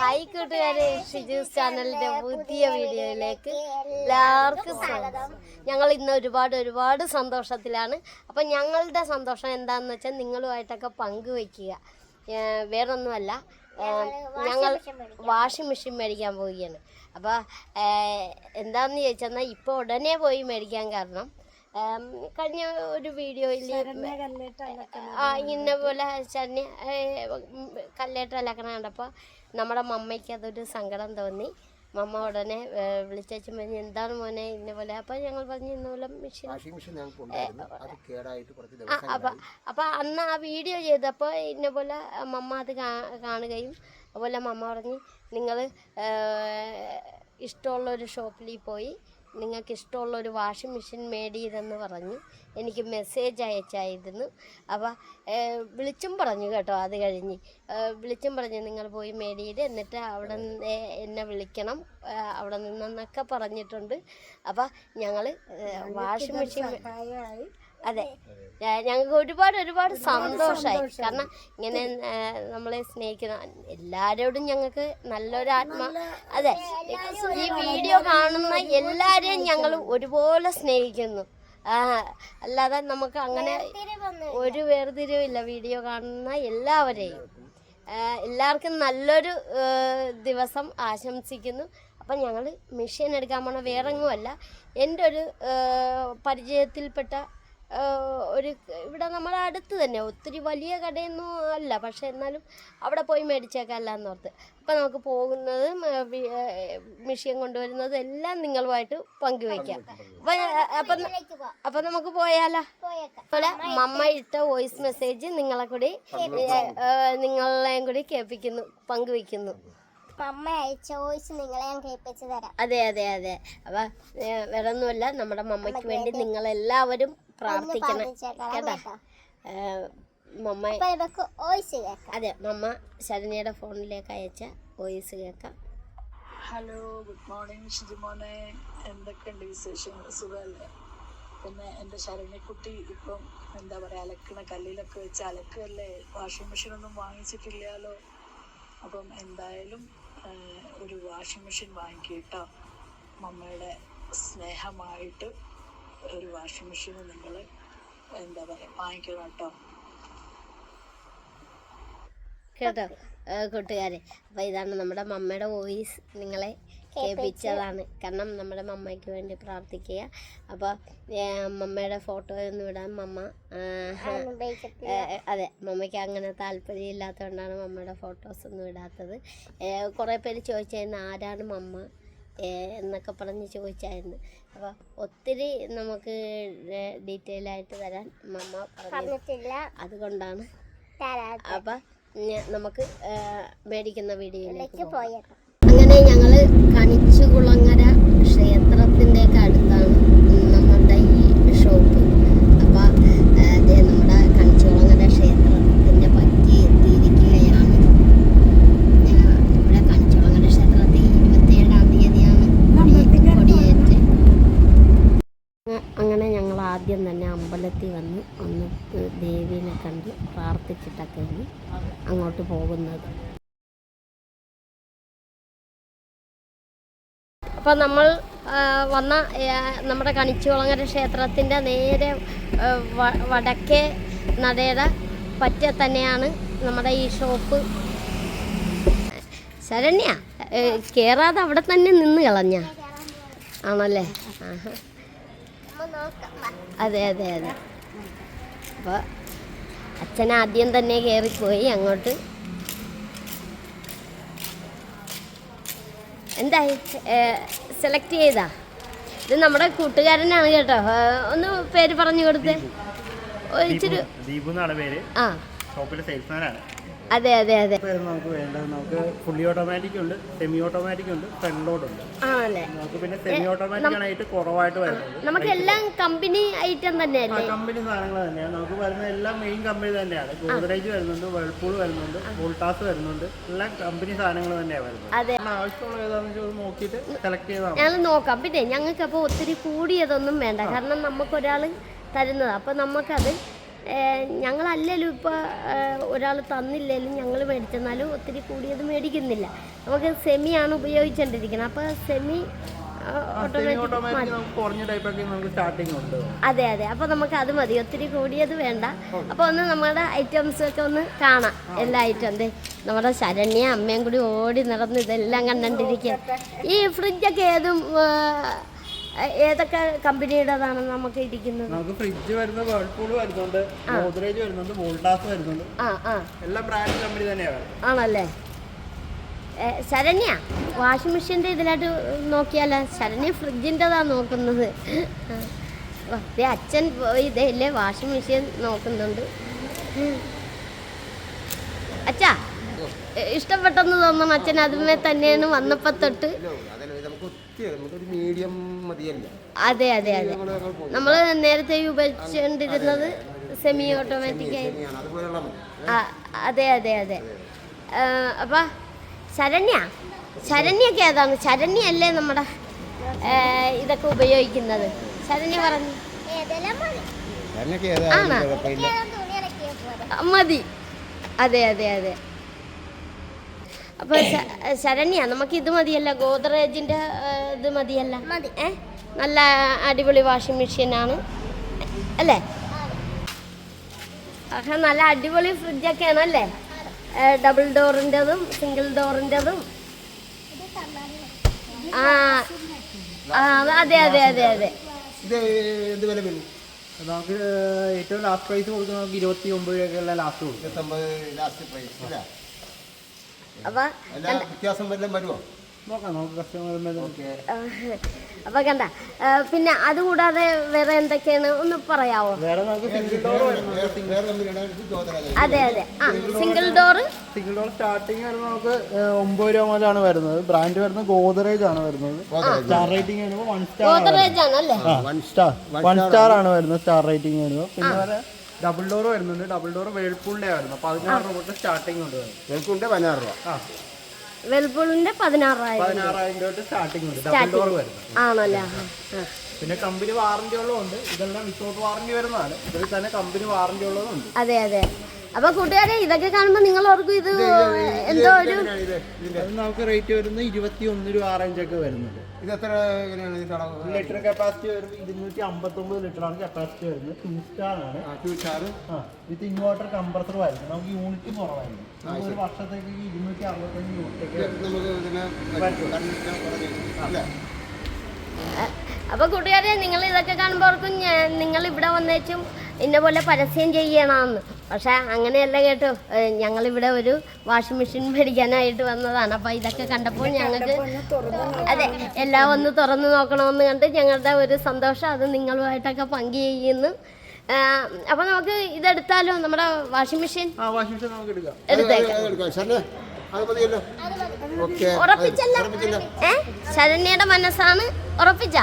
Hi കൂട്ടുകാരെ. ഷിജൂസ് ചാനലിന്റെ പുതിയ വീഡിയോയിലേക്ക് എല്ലാവർക്കും സ്വാഗതം. ഞങ്ങൾ ഇന്ന് ഒരുപാട് ഒരുപാട് സന്തോഷത്തിലാണ്. അപ്പം ഞങ്ങളുടെ സന്തോഷം എന്താണെന്ന് വെച്ചാൽ നിങ്ങളുമായിട്ടൊക്കെ പങ്കുവെക്കുക. ഏഹ് വേറൊന്നുമല്ല. ഞങ്ങൾ വാഷിംഗ് മെഷീൻ മേടിക്കാൻ പോവുകയാണ്. അപ്പോൾ എന്താണെന്ന് ചോദിച്ചെന്നാൽ ഇപ്പോൾ ഉടനെ പോയി മേടിക്കാൻ കാരണം കഴിഞ്ഞ ഒരു വീഡിയോയിൽ ആ ഇന്ന പോലെ ചന്നി കല്ലേട്ട് അലക്കണ കണ്ടപ്പോൾ നമ്മുടെ മമ്മയ്ക്ക് അതൊരു സങ്കടം തോന്നി. മമ്മ ഉടനെ വിളിച്ചു പറഞ്ഞു എന്താണ് മോനെ ഇന്നപോലെ അപ്പൊ അപ്പോൾ ഞങ്ങൾ പറഞ്ഞു ഇന്നപോലെ അപ്പൊ മെഷീൻ അപ്പം അപ്പം അന്ന് ആ വീഡിയോ ചെയ്തപ്പോൾ ഇന്നപോലെ മമ്മ അത് കാണുകയും അതുപോലെ മമ്മ പറഞ്ഞ് നിങ്ങൾ ഇഷ്ടമുള്ള ഒരു ഷോപ്പിൽ പോയി നിങ്ങൾക്ക് ഇഷ്ടമുള്ള ഒരു വാഷിംഗ് മെഷീൻ മേടിയതെന്ന് പറഞ്ഞു എനിക്ക് മെസ്സേജ് അയച്ചായിരുന്നു. അപ്പോൾ വിളിച്ചും പറഞ്ഞു കേട്ടോ അത് കഴിഞ്ഞ്. വിളിച്ചും പറഞ്ഞു നിങ്ങൾ പോയി മേടിയത് എന്നിട്ട് അവിടെ നിന്ന് എന്നെ വിളിക്കണം. അവിടെ നിന്നെന്നൊക്കെ പറഞ്ഞിട്ടുണ്ട്. അപ്പോൾ ഞങ്ങൾ വാഷിംഗ് മെഷീൻ അതെ. ഞങ്ങൾക്ക് ഒരുപാട് ഒരുപാട് സന്തോഷമായി കാരണം ഇങ്ങനെ നമ്മളെ സ്നേഹിക്കുന്ന എല്ലാവരോടും ഞങ്ങൾക്ക് നല്ലൊരു ആത്മ അതെ. ഈ വീഡിയോ കാണുന്ന എല്ലാവരെയും ഞങ്ങൾ ഒരുപോലെ സ്നേഹിക്കുന്നു. ആ അല്ലാതെ നമുക്ക് അങ്ങനെ ഒരു വേർതിരിവില്ല വീഡിയോ കാണുന്ന എല്ലാവരെയും. എല്ലാവർക്കും നല്ലൊരു ദിവസം ആശംസിക്കുന്നു. അപ്പം ഞങ്ങൾ മെഷീൻ എടുക്കാൻ പോണ വേറെങ്ങുമല്ല എന്റെ ഒരു പരിചയത്തിൽപ്പെട്ട ഒരു ഇവിടെ നമ്മുടെ അടുത്ത് തന്നെ ഒത്തിരി വലിയ കടയൊന്നും അല്ല. പക്ഷെ എന്നാലും അവിടെ പോയി മേടിച്ചേക്കാമല്ല എന്നോർത്ത് അപ്പം നമുക്ക് പോകുന്നത് മെഷീൻ കൊണ്ടുവരുന്നത് എല്ലാം നിങ്ങളുമായിട്ട് പങ്കുവയ്ക്കാം അപ്പം അപ്പം അപ്പം നമുക്ക് പോയാലോ? അതുപോലെ മമ്മ ഇട്ട വോയിസ് മെസ്സേജ് നിങ്ങളെ കൂടി നിങ്ങളെയും കൂടി കേൾപ്പിക്കുന്നു പങ്കുവയ്ക്കുന്നു അമ്മ അയച്ച വോയിസ് നിങ്ങളെ ഞാൻ കേൾപ്പിച്ചു തരാം. അതെ അതെ അതെ. അപ്പൊ വേറെ ഒന്നുമല്ല നമ്മുടെ മമ്മയ്ക്ക് വേണ്ടി നിങ്ങൾ എല്ലാവരും പ്രാർത്ഥിക്കണം. കേട്ടോ. മമ്മ വോയിസ് കേൾക്കാം. അതെ മമ്മ ശരണ്യയുടെ ഫോണിലേക്ക് അയച്ച വോയിസ് കേൾക്കാം. ഹലോ ഗുഡ് മോർണിംഗ് ഷിജിമോനെ. എന്തൊക്കെയുണ്ട് വിശേഷം സുഖമല്ലേ? പിന്നെ എന്റെ ശരണ്യക്കുട്ടി ഇപ്പം എന്താ പറയുക അലക്കണ കല്ലിലൊക്കെ വെച്ച് അലക്കല്ലേ വാഷിംഗ് മെഷീനൊന്നും വാങ്ങിച്ചിട്ടില്ലല്ലോ. അപ്പം എന്തായാലും ഒരു വാഷിംഗ് മെഷീൻ വാങ്ങിക്കിട്ടോ മമ്മയുടെ സ്നേഹമായിട്ട് ഒരു വാഷിംഗ് മെഷീൻ നിങ്ങൾ എന്താ പറയുക വാങ്ങിക്കണം കേട്ടോ. കേട്ടോ? കൂട്ടുകാരെ അപ്പോൾ ഇതാണ് നമ്മുടെ മമ്മയുടെ വോയിസ്. നിങ്ങളെ കേൾപ്പിച്ചതാണ് കാരണം നമ്മുടെ മമ്മയ്ക്ക് വേണ്ടി പ്രാർത്ഥിക്കുക. അപ്പോൾ മമ്മയുടെ ഫോട്ടോ ഒന്നും ഇടാൻ മമ്മ അതെ മമ്മയ്ക്ക് അങ്ങനെ താല്പര്യം ഇല്ലാത്തതുകൊണ്ടാണ് മമ്മയുടെ ഫോട്ടോസ് ഒന്നും ഇടാത്തത്. കുറേ പേര് ചോദിച്ചായിരുന്നു ആരാണ് മമ്മ? എന്നൊക്കെ പറഞ്ഞ് ചോദിച്ചായിരുന്നു. അപ്പോൾ ഒത്തിരി നമുക്ക് ഡീറ്റെയിൽ ആയിട്ട് തരാൻ മമ്മ പറഞ്ഞു പറഞ്ഞിട്ടില്ല. അതുകൊണ്ടാണ്. അപ്പൊ അപ്പം നമുക്ക് മേടിക്കുന്ന വീഡിയോയിലേക്ക് ഇടയ്ക്ക് അങ്ങനെ ഞങ്ങൾ കണിച്ചുകുളങ്ങര ക്ഷേത്രത്തിന്റെ ഒക്കെ അടുത്താണ് നമ്മുടെ ഈ ഷോപ്പ് അപ്പോൾ അതേ നമ്മുടെ കണിച്ചുകുളങ്ങര ക്ഷേത്രത്തിന്റെ പറ്റി എത്തിയിരിക്കുകയാണ് ഞാൻ ഇവിടെ കണിച്ചുകുളങ്ങര ക്ഷേത്രത്തിൽ ഇരുപത്തിയേഴാം തീയതിയാണ് കൊടി- കൊടിയേറ്റ് അ- അങ്ങനെ ഞങ്ങൾ ആദ്യം തന്നെ അമ്പലത്തിൽ വന്ന് ഒന്ന് ദേവീനെ കണ്ട് പ്രാർത്ഥിച്ചിട്ടൊക്കെയാണ് അങ്ങോട്ട് പോകുന്നത് അപ്പോൾ നമ്മൾ വന്ന നമ്മുടെ കണിച്ചുകുളങ്ങര ക്ഷേത്രത്തിന്റെ നേരെ വടക്കേ നടയുടെ പറ്റ തന്നെയാണ് നമ്മുടെ ഈ ഷോപ്പ്. ശരണ്യ കയറാതെ അവിടെ തന്നെ നിന്ന് കളഞ്ഞ. ആണല്ലേ? അതെ അതെ അതെ. അപ്പോൾ അച്ഛൻ ആദ്യം തന്നെ കയറിപ്പോയി അങ്ങോട്ട്. എന്തായി? സെലക്ട് ചെയ്താ? ഇത് നമ്മുടെ കൂട്ടുകാരനാണ് കേട്ടോ. ഒന്ന് പേര് പറഞ്ഞു കൊടുത്തേ. ഒരിച്ചിരി ഇച്ചിരി ദീപു എന്നാണ് പേര്? ആ. ഷോപ്പിലെ സെയിൽസ്മാനാണ് അതെ അതെ അതെ. നമുക്ക് വേണ്ടത് നമുക്ക് ഫുള്ളി ഓട്ടോമാറ്റിക് ഉണ്ട് സെമി ഓട്ടോമാറ്റിക് ഉണ്ട് ഫ്രണ്ട് ലോഡ് ഉണ്ട്. ആണല്ലേ? നമുക്ക് പിന്നെ സെമി ഓട്ടോമാറ്റിക് ആണ് ഏറ്റവും കുറവായിട്ട് വരുന്നത്. നമുക്കെല്ലാം കമ്പനി ഐറ്റം തന്നെയല്ലേ? കമ്പനി സാധനങ്ങൾ തന്നെയാണ്. നമുക്ക് വരുന്ന എല്ലാം മെയിൻ കമ്പനി തന്നെയാണ്. ഗോദ്രേജ് വരുന്നുണ്ട് വേൾപൂൾ വരുന്നുണ്ട് വോൾട്ടാസ് വരുന്നുണ്ട്. എല്ലാം കമ്പനി സാധനങ്ങൾ തന്നെയാണ് വരുന്നത്. അതെ. ആവശ്യമുള്ള ഏതാണെന്ന് വെച്ചാൽ നോക്കിയിട്ട് സെലക്ട് ചെയ്താൽ ഞങ്ങൾ നോക്കാം. പിന്നെ ഞങ്ങൾക്ക് അപ്പോൾ ഒത്തിരി കൂടിയതൊന്നും വേണ്ട. കാരണം നമുക്ക് നമുക്കൊരാൾ തരുന്നത്. അപ്പോൾ നമുക്കത് ഞങ്ങളല്ലേലും ഇപ്പോൾ ഒരാൾ തന്നില്ലേലും ഞങ്ങൾ മേടിച്ചെന്നാലും ഒത്തിരി കൂടിയത് മേടിക്കുന്നില്ല. നമുക്ക് സെമിയാണ് ഉപയോഗിച്ചുകൊണ്ടിരിക്കുന്നത് അപ്പോൾ സെമി അതെ അതെ. അപ്പോൾ നമുക്ക് അത് മതി. ഒത്തിരി കൂടിയത് വേണ്ട. അപ്പോൾ ഒന്ന് നമ്മുടെ ഐറ്റംസ് ഒക്കെ ഒന്ന് കാണാം. എല്ലാ ഐറ്റം ദേ നമ്മുടെ ശരണ്യ അമ്മയും കൂടി ഓടി നടന്ന് ഇതെല്ലാം കണ്ടിരിക്കുക ഈ ഫ്രിഡ്ജൊക്കെ ഏതും ഏതൊക്കെ കമ്പനിയുടേതാണ് നമുക്ക് ഇരിക്കുന്നത്? നമുക്ക് ഫ്രിഡ്ജ് വരുന്നത് വേൾപൂൾ വരുന്നുണ്ട് ഗോദ്രേജ് വരുന്നുണ്ട് വോൾട്ടാസ് വരുന്നുണ്ട്. ആ ആ. എല്ലാം ബ്രാൻഡ് കമ്പനി തന്നെയാണ് ആണല്ലേ? ശരണ്യ വാഷിംഗ് മെഷീന്റെ ഇതിലായിട്ട് നോക്കിയാലോ? ശരണ്യ ഫ്രിഡ്ജിന്റെതാ നോക്കുന്നത്. ദേ അച്ഛൻ പോയി ഇതേ ഇല്ലേ വാഷിംഗ് മെഷീൻ നോക്കുന്നുണ്ട്. അച്ഛാ ഇഷ്ടപ്പെട്ടെന്ന് തോന്നണം അച്ഛൻ അതുമേ തന്നെയാണ് വന്നപ്പോ തൊട്ട്. അതെ അതെ അതെ. നമ്മൾ നേരത്തെ ഉപയോഗിച്ചുകൊണ്ടിരുന്നത് സെമി ഓട്ടോമാറ്റിക് ആയി. അതെ അതെ അതെ. അപ്പൊ ശരണ്യ? ശരണ്യൊക്കെ ഏതാണ്? ശരണ്യല്ലേ നമ്മുടെ ഇതൊക്കെ ഉപയോഗിക്കുന്നത്. ശരണ്യ പറഞ്ഞു. മതി ആണോ? അതെ അതെ അതെ. അപ്പൊ ശ- ശരണ്യ നമുക്ക് ഇത് മതിയല്ല. ഗോദ്രേജിന്റെ ഇത് മതിയല്ല. മതി. ഏ? നല്ല അടിപൊളി വാഷിംഗ് മെഷീൻ ആണ്. അല്ലേ? പക്ഷെ നല്ല അടിപൊളി ഫ്രിഡ്ജൊക്കെയാണ് അല്ലേ? ഡബിൾ ഡോറിന്റെതും സിംഗിൾ ഡോറിന്റെതും ആ ആ അതെ അതെ അതെ അതെ. ഇത് എന്ത് വില വരും? നമുക്ക് ഏറ്റവും ലാസ്റ്റ് പ്രൈസ് കൊടുക്കുന്നത് നമുക്ക് ഇരുപത്തി ഒമ്പത് രൂപയ്ക്കുള്ള ലാസ്റ്റ് കൊടുക്കും. ഇരുപത്തൊമ്പത് ലാസ്റ്റ് പ്രൈസ് ഇല്ല. അപ്പൊ വ്യത്യാസം വല്ലതും വരുമോ അപ്പൊ കണ്ട. പിന്നെ അതുകൂടാതെ വേറെ എന്തൊക്കെയാണ്? ഒന്ന് പറയാവോ? അതെ അതെ. ആ single door single door starting വരുന്നത് നമുക്ക് ഒമ്പത് രൂപ മുതലാണ് വരുന്നത്. ബ്രാൻഡ് വരുന്നത് ഗോദറേജ് ആണ് വരുന്നത്. സ്റ്റാർ റേറ്റിംഗ് വരുമ്പോൾ one star one star one star ആണ് വരുന്നത് സ്റ്റാർ റേറ്റിംഗ് വരുന്നത്. പിന്നെ ഡബിൾ ഡോർ വരുന്നുണ്ട്. ഡബിൾ ഡോർ വേൾപൂളിന്റെ വരുന്നത് പതിനാറ് രൂപ തൊട്ട് സ്റ്റാർട്ടിംഗ് ഉണ്ട് വരുന്നത് എനിക്കുണ്ട് പതിനാറ് രൂപ. ആ. വെൽപൂളിന്റെ പതിനാറായിരം പതിനാറായിരം രൂപ സ്റ്റാർട്ടിംഗ് ഉണ്ട്. ഡബിൾ ഡോർ വരുന്നത്. ആണല്ലേ? ആ, ആ. പിന്നെ കമ്പനി വാറന്റി ഉള്ളതുണ്ട്. ഇതെല്ലാം വിത്തൗട്ട് വാറന്റി വരുന്നതാണ്. ഇതിൽ തന്നെ കമ്പനി വാറന്റി ഉള്ളതുണ്ട്. അതെ അതെ. അപ്പൊ കൂട്ടുകാരെ ഇതൊക്കെ കാണുമ്പോ നിങ്ങൾ ഓർക്കും ഇത് എന്തോ ഒരു നമുക്ക് റേറ്റ് വരുന്നത് ഇരുപത്തി ഒന്ന് രൂപ ആറഞ്ച് ഒക്കെ വരുന്നത്. ഇത് എത്ര ലിറ്റർ കപ്പാസിറ്റി വരുന്നത് ഇരുന്നൂറ്റി അമ്പത്തൊമ്പത് ലിറ്റർ ആണ് കപ്പാസിറ്റി വരുന്നത്. ടൂ സ്റ്റാർ ആണ്. ആ സ്റ്റാർ വിത്ത് ഇൻവേർട്ടർ കംപ്രസർ വരുന്നത് നമുക്ക് യൂണിറ്റ് കുറവായിരുന്നു നമുക്ക് ഒരു വർഷത്തേക്ക് ഇരുന്നൂറ്റി അറുപത്തഞ്ച് അല്ലേ? അപ്പൊ കൂട്ടുകാരെ നിങ്ങൾ ഇതൊക്കെ കാണുമ്പോൾ നിങ്ങൾ ഇവിടെ വന്നേച്ചും ഇന്ന പോലെ പരസ്യം ചെയ്യണമെന്ന് പക്ഷെ അങ്ങനെയല്ല കേട്ടോ. ഞങ്ങളിവിടെ ഒരു വാഷിംഗ് മെഷീൻ മേടിക്കാനായിട്ട് വന്നതാണ്. അപ്പോൾ ഇതൊക്കെ കണ്ടപ്പോൾ ഞങ്ങൾക്ക് അതെ എല്ലാം ഒന്ന് തുറന്നു നോക്കണമെന്ന് കണ്ട് ഞങ്ങളുടെ ഒരു സന്തോഷം അത് നിങ്ങളുമായിട്ടൊക്കെ പങ്കുചെയ്യുന്നു. അപ്പോൾ നമുക്ക് ഇതെടുത്താലോ നമ്മുടെ വാഷിംഗ് മെഷീൻ? ആ വാഷിംഗ് മെഷീൻ നമുക്ക് എടുക്കാം. എടുത്തേക്കാം. എടുക്കാം. ശരണ്യ അത് മതിയല്ലോ. ഓക്കെ ഉറപ്പിച്ചല്ല. ഏ ശരണ്യയുടെ മനസ്സാണ് ഉറപ്പിച്ച.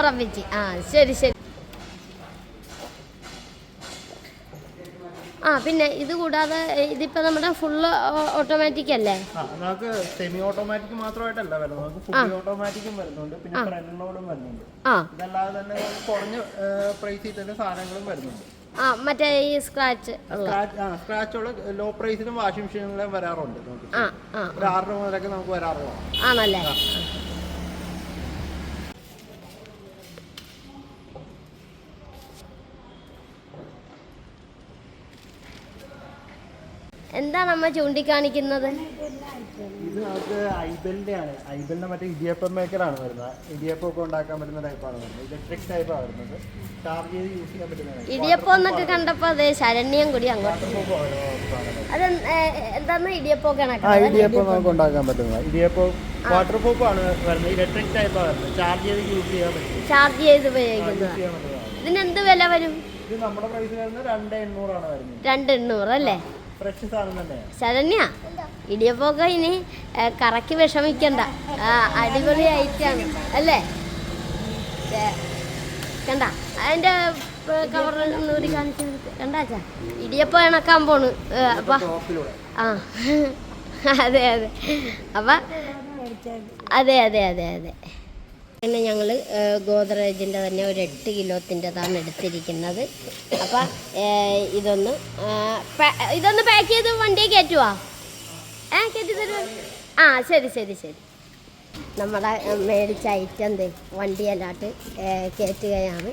ഉറപ്പിച്ച്. ആ ശരി ശരി. ആ പിന്നെ ഇത് കൂടാതെ ഇതിപ്പോ നമ്മുടെ ഫുള്ള് ഓട്ടോമാറ്റിക് അല്ലേ? ആ നമുക്ക് സെമി ഓട്ടോമാറ്റിക് മാത്രമായിട്ടല്ല വരുന്നത്. നമുക്ക് ഫുൾ ഓട്ടോമാറ്റിക്കും വരുന്നുണ്ട്. പിന്നെ ഫ്രണ്ട് ലോഡും വരുന്നുണ്ട്. ആ. ഇതല്ലാതെ തന്നെ നമുക്ക് കുറഞ്ഞ പ്രൈസിൽ തന്നെ സാധനങ്ങളും വരുന്നുണ്ട്. ആ മറ്റേ ഈ സ്ക്രാച്ച് സ്ക്രാച്ച് ലോ പ്രൈസിലും വാഷിംഗ് മെഷീനുകളും വരാറുണ്ട്. നമുക്ക് ആ ആ. ഒരു ആറ് രൂപ മുതലൊക്കെ നമുക്ക് വരാറുള്ളൂ ആണല്ലേ? എന്താണ് അമ്മ ചൂണ്ടിക്കാണിക്കുന്നത്? ഇത് നമുക്ക് ഐബലിന്റെ ആണ്. ഐബലിന്റെ മറ്റേ ഇടിയപ്പം മേക്കറാണ് വരുന്നത്. ഇടിയപ്പം ഒക്കെ ഉണ്ടാക്കാൻ പറ്റുന്ന ടൈപ്പാണ് വരുന്നത്. ഇലക്ട്രിക് ടൈപ്പാണ് വരുന്നത്. ചാർജ് ചെയ്ത് യൂസ് ചെയ്യാൻ പറ്റുന്ന ഇടിയപ്പം എന്നൊക്കെ കണ്ടപ്പോൾ അതെ ശരണ്യം കൂടി അങ്ങോട്ട്. അത് എന്താണ് ഇടിയപ്പം നമുക്ക് ഉണ്ടാക്കാൻ പറ്റുന്നത് ഇടിയപ്പം വാട്ടർ പ്രൂഫ് ആണ് വരുന്നത്. ഇലക്ട്രിക് ടൈപ്പാണ് വരുന്നത്. ചാർജ് ചെയ്ത് യൂസ് ചെയ്യാൻ പറ്റും. ചാർജ് ചെയ്ത് ഉപയോഗിക്കുന്നത്. ഇതിന് എന്ത് വില വരും? ഇത് നമ്മുടെ പ്രൈസ് വരുന്നത് രണ്ട് എണ്ണൂറാണ് വരുന്നത്. രണ്ട് എണ്ണൂറ് അല്ലേ? ശരണ്യ ഇടിയപ്പൊക്കെ ഇനി കറക്കി വിഷമിക്കണ്ട. ആ, അടിപൊളി ഐറ്റാണ് അല്ലേ കണ്ട അതിന്റെ കവർ നൂരി കാണിച്ചു കണ്ടാച്ചാ ഇടിയപ്പം ഇണക്കാൻ പോണ്. അപ്പൊ. ആ അതെ അതെ. അപ്പൊ അതെ അതെ അതെ അതെ. പിന്നെ ഞങ്ങൾ ഗോദ്രേജിന്റെ തന്നെ ഒരു എട്ട് കിലോത്തിന്റെതാണ് എടുത്തിരിക്കുന്നത്. അപ്പം ഇതൊന്ന് ഇതൊന്ന് പാക്ക് ചെയ്ത് വണ്ടി കയറ്റുവാ? ഏ കയറ്റി ആ ശരി ശരി ശരി. നമ്മുടെ മേടിച്ച ഐറ്റം ദേ വണ്ടിയല്ലാട്ട് കയറ്റുകയാണ്.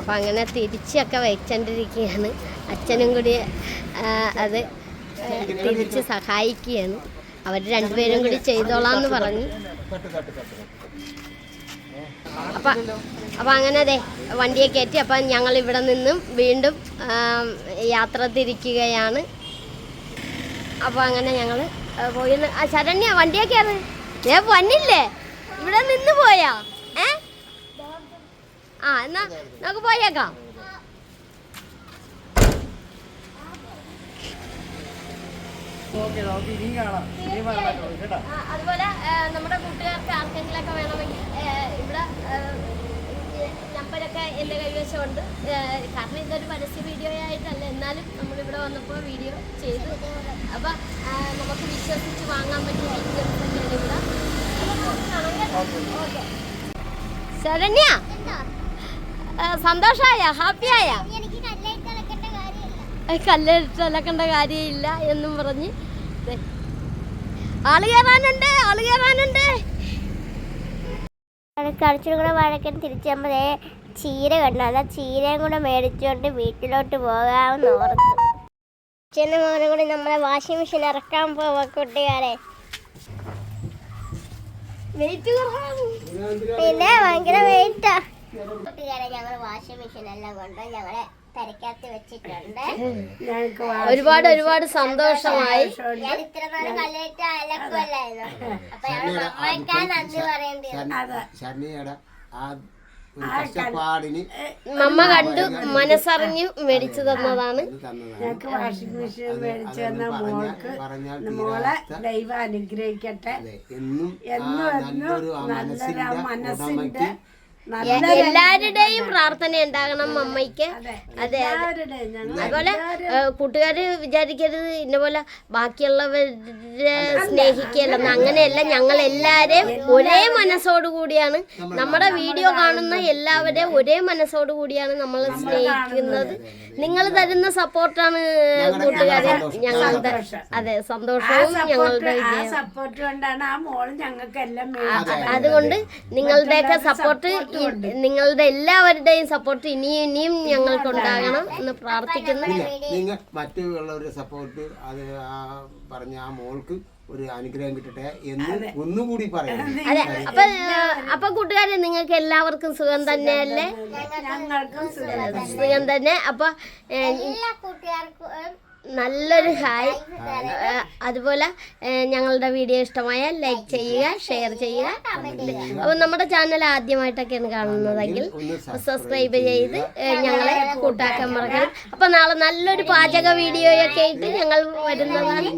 അപ്പം അങ്ങനെ തിരിച്ചൊക്കെ വെച്ചോണ്ടിരിക്കുകയാണ് അച്ഛനും കൂടി അത് തിരിച്ച് സഹായിക്കുകയാണ്. അവർ രണ്ടുപേരും കൂടി ചെയ്തോളാം എന്ന് പറഞ്ഞു. അപ്പം അപ്പം അങ്ങനെ അതെ വണ്ടിയെ കയറ്റി അപ്പം ഞങ്ങൾ ഇവിടെ നിന്നും വീണ്ടും യാത്ര തിരിക്കുകയാണ്. അപ്പോൾ അങ്ങനെ ഞങ്ങൾ പോയി ശരണ്യ വണ്ടിയൊക്കെ ആണ് ഏ വന്നില്ലേ? ഇവിടെ നിന്ന് പോയാ? ആ എന്നാ നമുക്ക് പോയേക്കാം. അതുപോലെ നമ്മുടെ കൂട്ടുകാർക്ക് ആർക്കെങ്കിലൊക്കെ വേണമെങ്കിൽ ഇവിടെ നമ്പരൊക്കെ എന്റെ കൈവശമുണ്ട് കാരണം ഇതൊരു പരസ്യ വീഡിയോ ആയിട്ടല്ല എന്നാലും നമ്മളിവിടെ വന്നപ്പോൾ വീഡിയോ ചെയ്തു. അപ്പം നമുക്ക് വിശ്വസിച്ച് വാങ്ങാൻ പറ്റിയ ഇവിടെ. ഓക്കെ. ശരണ്യ? സന്തോഷമായ ഹാപ്പിയായ? നടക്കേണ്ട കാര്യമില്ല. കല്ലെടുത്ത് അലക്കേണ്ട കാര്യമില്ല എന്നും പറഞ്ഞ് ദേ. ആൾ കയറാനുണ്ട് ആൾ കയറാനുണ്ട്. കുറച്ചും കൂടെ വഴക്കൻ തിരിച്ചു നമ്മളെ ചീര കണ്ടു. അതാ ചീരയും കൂടെ മേടിച്ചുകൊണ്ട് വീട്ടിലോട്ട് പോകാമെന്ന് ഓർത്തു. അച്ഛനും മോനെ കൂടി നമ്മളെ വാഷിംഗ് മെഷീൻ ഇറക്കാൻ പോവാ കുട്ടികാരെ. പിന്നെ ഭയങ്കര വെയിറ്റാ കുട്ടികാരെ ഞങ്ങൾ വാഷിംഗ് മെഷീൻ എല്ലാം കൊണ്ട് ഞങ്ങളെ തിരക്കകത്ത് വെച്ചിട്ടുണ്ട്. ഒരുപാട് ഒരുപാട് സന്തോഷമായി. ഞാൻ ഇത്ര നാൾ കല്ലേറ്റ് അലക്കുമല്ലായിരുന്നു അപ്പൊ ഞങ്ങൾ മമ്മയ്ക്കാ നന്ദി പറയേണ്ടി കഷ്ടപ്പാടിന് മമ്മ കണ്ടു മനസ്സറിഞ്ഞു മേടിച്ചു തന്നതാണ്. ഞങ്ങൾക്ക് വാഷിംഗ് മെഷീൻ മേടിച്ചു തന്ന മോൾക്ക് മോളെ ദൈവം അനുഗ്രഹിക്കട്ടെ. എന്നും എന്നും നല്ലൊരു മനസ്സിന്റെ എല്ലാവരുടെയും പ്രാർത്ഥന ഉണ്ടാകണം അമ്മയ്ക്ക്. അതെ അതുപോലെ കൂട്ടുകാർ വിചാരിക്കരുത് ഇന്ന പോലെ ബാക്കിയുള്ളവരെ സ്നേഹിക്കല്ലെന്ന് അങ്ങനെയല്ല ഞങ്ങൾ എല്ലാവരെയും ഒരേ മനസ്സോടു കൂടിയാണ് നമ്മുടെ വീഡിയോ കാണുന്ന എല്ലാവരെയും ഒരേ മനസ്സോടു കൂടിയാണ് നമ്മൾ സ്നേഹിക്കുന്നത്. നിങ്ങൾ തരുന്ന സപ്പോർട്ടാണ് കൂട്ടുകാരെ ഞങ്ങളുടെ അതെ സന്തോഷവും ഞങ്ങളുടെ ആ സപ്പോർട്ട് കൊണ്ടാണ് ആ മോൾ ഞങ്ങൾക്ക് എല്ലാം മേടിച്ചത്. അതുകൊണ്ട് നിങ്ങളുടെയൊക്കെ സപ്പോർട്ട് നിങ്ങളുടെ എല്ലാവരുടെയും സപ്പോർട്ട് ഇനിയും ഇനിയും ഞങ്ങൾക്ക് ഉണ്ടാകണം എന്ന് പ്രാർത്ഥിക്കുന്നു. നിങ്ങൾ മറ്റുള്ളവരുടെ സപ്പോർട്ട് അത് ആ പറഞ്ഞ ആ മോൾക്ക് ഒരു അനുഗ്രഹം കിട്ടട്ടെ എന്ന് ഒന്നുകൂടി പറയാം അതെ. അപ്പൊ അപ്പൊ കൂട്ടുകാരെ നിങ്ങൾക്ക് എല്ലാവർക്കും സുഖം തന്നെയല്ലേ ഞങ്ങൾക്കും സുഖം സുഖം തന്നെ. അപ്പൊ എല്ലാ കൂട്ടുകാർക്കും നല്ലൊരു ഹായ്. അതുപോലെ ഞങ്ങളുടെ വീഡിയോ ഇഷ്ടമായ ലൈക്ക് ചെയ്യുക ഷെയർ ചെയ്യുക. അപ്പൊ നമ്മുടെ ചാനൽ ആദ്യമായിട്ടൊക്കെയാണ് കാണുന്നതെങ്കിൽ സബ്സ്ക്രൈബ് ചെയ്ത് ഞങ്ങളെ കൂട്ടാക്കാൻ മറക്കണം അപ്പൊ നാളെ നല്ലൊരു പാചക വീഡിയോയൊക്കെ ആയിട്ട് ഞങ്ങൾ വരുന്നതാണ്.